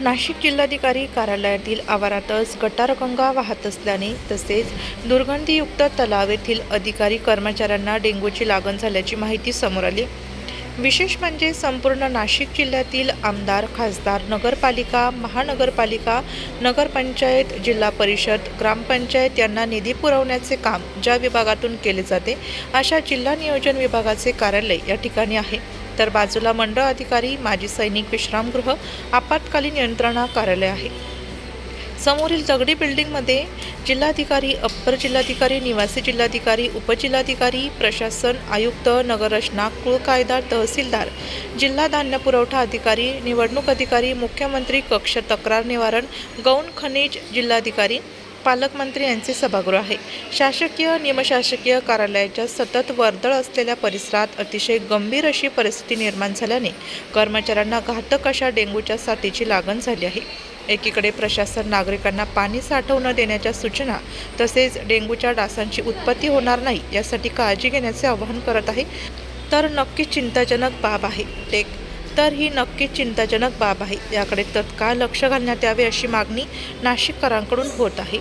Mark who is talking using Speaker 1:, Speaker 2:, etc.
Speaker 1: नाशिक जिल्हाधिकारी कार्यालयातील आवारातच गटारगंगा वाहत असल्याने तसेच दुर्गंधीयुक्त तलाव येथील अधिकारी कर्मचाऱ्यांना डेंग्यूची लागण झाल्याची माहिती समोर आली. विशेष म्हणजे संपूर्ण नाशिक जिल्ह्यातील आमदार खासदार नगरपालिका महानगरपालिका नगरपंचायत जिल्हा परिषद ग्रामपंचायत यांना निधी पुरवण्याचे काम ज्या विभागातून केले जाते अशा जिल्हा नियोजन विभागाचे कार्यालय या ठिकाणी आहे. तर बाजूला मंडळ अधिकारी माजी सैनिक विश्रामगृह आपत्कालीन यंत्रणा कार्यालय आहे. समोरील दगडी बिल्डिंगमध्ये जिल्हाधिकारी अप्पर जिल्हाधिकारी निवासी जिल्हाधिकारी उपजिल्हाधिकारी प्रशासन आयुक्त नगररचना कुळ कायदा तहसीलदार जिल्हा धान्य पुरवठा अधिकारी निवडणूक अधिकारी मुख्यमंत्री कक्ष तक्रार निवारण गौण खनिज जिल्हाधिकारी पालकमंत्री यांचे सभागृह आहे. शासकीय निमशासकीय कार्यालयाच्या सतत वर्दळ असलेल्या परिसरात अतिशय गंभीर अशी परिस्थिती निर्माण झाल्याने कर्मचाऱ्यांना घातक अशा डेंग्यूच्या साथीची लागण झाली आहे. एकीकडे प्रशासन नागरिकांना पाणी साठवू न देण्याच्या सूचना तसेच डेंग्यूच्या डासांची उत्पत्ती होणार नाही यासाठी काळजी घेण्याचे आवाहन करत आहे. तर नक्कीच चिंताजनक बाब आहे. टेक तर ही नक्कीच चिंताजनक बाब आहे. याकडे तत्काळ लक्ष घालण्यात यावे अशी मागणी नाशिककरांकडून होत आहे.